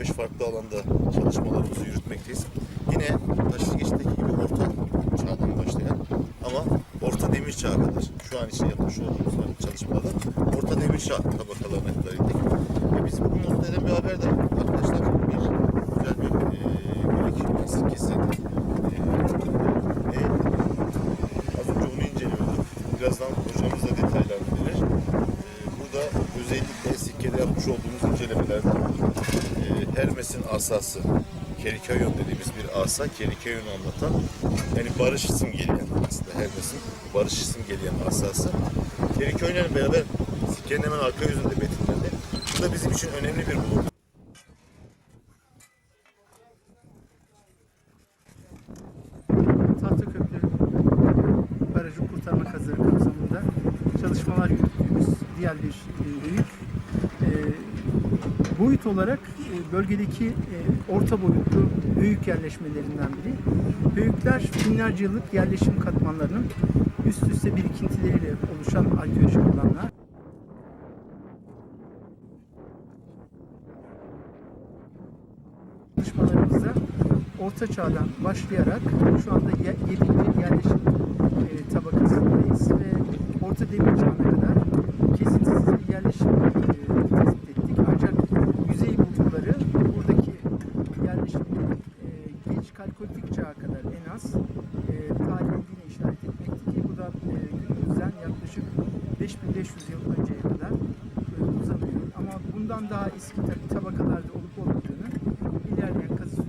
15 farklı alanda çalışmalarımızı yürütmekteyiz. Yine Taşlıgeç'teki gibi orta çağdan başlayan ama orta demir çağı kadar şu an için yapmış olduğumuz çalışmalarda orta demir çağ tabakalarına kadar indik. Ve bizi bugün mutlu bir haber de arkadaşlar. Bir güzel bir e, gülik sirkesi. E, inceliyorduk. Birazdan hocamız da detaylarını verir. E, burada özellikle sikkede yapmış olduğumuz incelemelerde e, Hermes'in asası Kerikayon dediğimiz bir asa Kerikayon'u anlatan yani barış simgeleyen aslında Hermes'in barış simgeleyen asası Kerikayon'la beraber sikkenin hemen arka yüzünde betimlendi. Bu da bizim için önemli bir. Tahtaköprü Barajı kurtarma kazıları kapsamında çalışmalar yürüttüğümüz diğer bir büyük boyut olarak e, bölgedeki e, orta boyutlu büyük yerleşmelerinden biri. Büyükler binlerce yıllık yerleşim katmanlarının üst üste birikintileriyle oluşan arkeolojik alanlar. çalışmalarımızda Orta Çağ'dan başlayarak şu anda 7. yerleşim e, tabakasındayız ve Orta Demir Çağ'ına kadar kesintisiz bir yerleşim 5500 yıl önceye kadar uzanıyor. Ama bundan daha eski tabakalarda olup olmadığını ilerleyen kazı